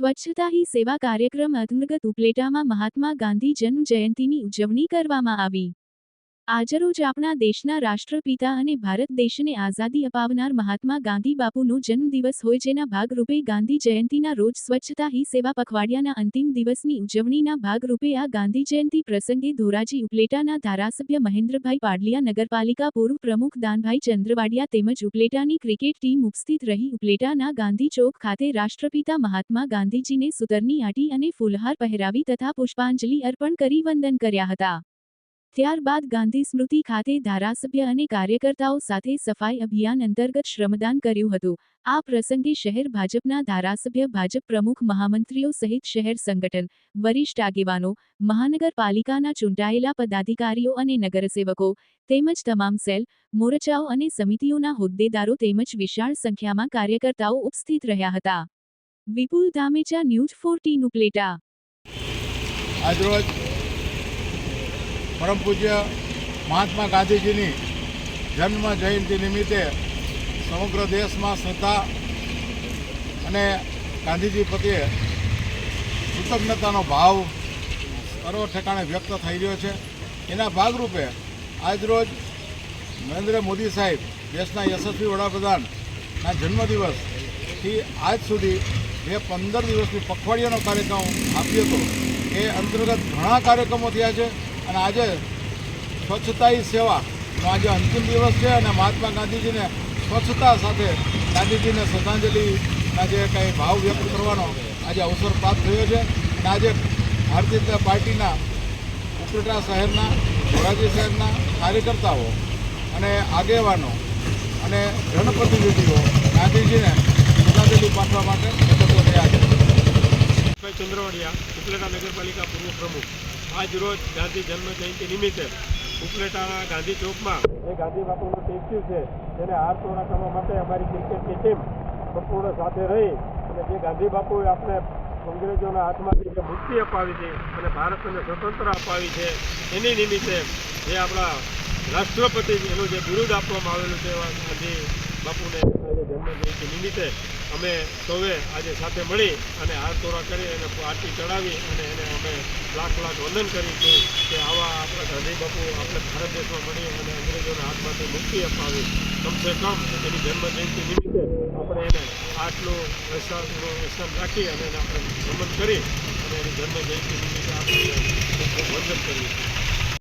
સ્વચ્છતા હી સેવા કાર્યક્રમ અંતર્ગત ઉપલેટામાં મહાત્મા ગાંધી જન્મ જયંતિની ઉજવણી કરવામાં આવી. આજરોજ આપણા દેશના રાષ્ટ્રપિતા અને ભારત દેશને આઝાદી અપાવનાર મહાત્મા ગાંધી બાપુનો જન્મદિવસ હોય જેના ભાગરૂપે ગાંધી જયંતિના રોજ સ્વચ્છતા હી સેવા પખવાડિયાના અંતિમ દિવસની ઉજવણીના ભાગરૂપે આ ગાંધી જયંતિ પ્રસંગે ધોરાજી ઉપલેટાના ધારાસભ્ય મહેન્દ્રભાઈ પાડલિયા નગરપાલિકા પૂર્વ પ્રમુખ દાનભાઈ ચંદ્રવાડિયા તેમજ ઉપલેટાની ક્રિકેટ ટીમ ઉપસ્થિત રહી ઉપલેટાના ગાંધી ચોક ખાતે રાષ્ટ્રપિતા મહાત્મા ગાંધીજીને સુતરની આટી અને ફૂલહાર પહેરાવી તથા પુષ્પાંજલિ અર્પણ કરી વંદન કર્યા હતા. ત્યારબાદ ગાંધી સ્મૃતિ ખાતે ધારાસભ્ય અને કાર્યકર્તાઓ સાથે સફાઈ અભિયાન અંતર્ગત શ્રમદાન કર્યું હતું. આ પ્રસંગે શહેર ભાજપના ધારાસભ્ય, ભાજપ પ્રમુખ, મહામંત્રીઓ સહિત શહેર સંગઠન, વરિષ્ઠ આગેવાનો, મહાનગરપાલિકાના ચૂંટાયેલા પદાધિકારીઓ અને નગરસેવકો, તેમજ તમામ સેલ, મોરચાઓ અને સમિતિઓના હોદ્દેદારો તેમજ વિશાળ સંખ્યામાં કાર્યકર્તાઓ ઉપસ્થિત રહ્યા હતા. Vipul Dhamecha, news fourteen Upleta. આજરોજ પરમ પૂજ્ય મહાત્મા ગાંધીજીની જન્મ જયંતિ નિમિત્તે સમગ્ર દેશમાં શ્રદ્ધા અને ગાંધીજી પ્રત્યે કૃતજ્ઞતાનો ભાવ સર્વ ઠેકાણે વ્યક્ત થઈ રહ્યો છે. એના ભાગરૂપે આજરોજ નરેન્દ્ર મોદી સાહેબ દેશના યશસ્વી વડાપ્રધાનના જન્મદિવસથી આજ સુધી જે પંદર દિવસની પખવાડિયાનો કાર્યક્રમ આપ્યો હતો. એ અંતર્ગત ઘણા કાર્યક્રમો થયા છે. અને આજે સ્વચ્છતા હી સેવાનો આજે અંતિમ દિવસ છે અને મહાત્મા ગાંધીજીને સ્વચ્છતા સાથે ગાંધીજીને શ્રદ્ધાંજલિના જે કંઈ ભાવ વ્યક્ત કરવાનો આજે અવસર પ્રાપ્ત થયો છે. અને આજે ભારતીય જનતા પાર્ટીના ઉપલેટા શહેરના ધોરાજી શહેરના કાર્યકર્તાઓ અને આગેવાનો અને જનપ્રતિનિધિઓ ગાંધીજીને શ્રદ્ધાંજલિ પાઠવા માટે એકત્ર થયા છે. ચંદ્રવાડિયા ઉપલેટા નગરપાલિકા પૂર્વ પ્રમુખ આજ રોજ ગાંધી જન્મ જયંતિ નિમિત્તે ઉપલેટાના ગાંધી ચોકમાં જે ગાંધી બાપુનું સ્ટેચ્યુ છે, તેને હાર તોડા કરવા માટે અમારી ક્રિકેટની ટીમ સંપૂર્ણ સાથે રહી અને જે ગાંધી બાપુએ આપણે અંગ્રેજોના હાથમાંથી જે મુક્તિ અપાવી છે અને ભારતને સ્વતંત્ર અપાવી છે, એની નિમિત્તે જે આપણા રાષ્ટ્રપતિ એનું જે બિરુદ આપવામાં આવેલું છે ગાંધી બાપુને આજે જન્મજયંતિ નિમિત્તે અમે સૌએ આજે સાથે મળી અને હાર તોરા કરી અને આરતી ચડાવી અને એને અમે લાખ લાખ વંદન કરી છે કે આવા આપણા ગાંધી બાપુ આપણે ભારત દેશમાં મળી અને અંગ્રેજોના હાથમાંથી મુક્તિ અપાવી. કમસે કમ એની જન્મજયંતિ નિમિત્તે આપણે એને આટલું એહસાન રાખી અને એને આપણે નમન કરી અને એની જન્મજયંતિ નિમિત્તે આપણે વંદન કરીએ છીએ.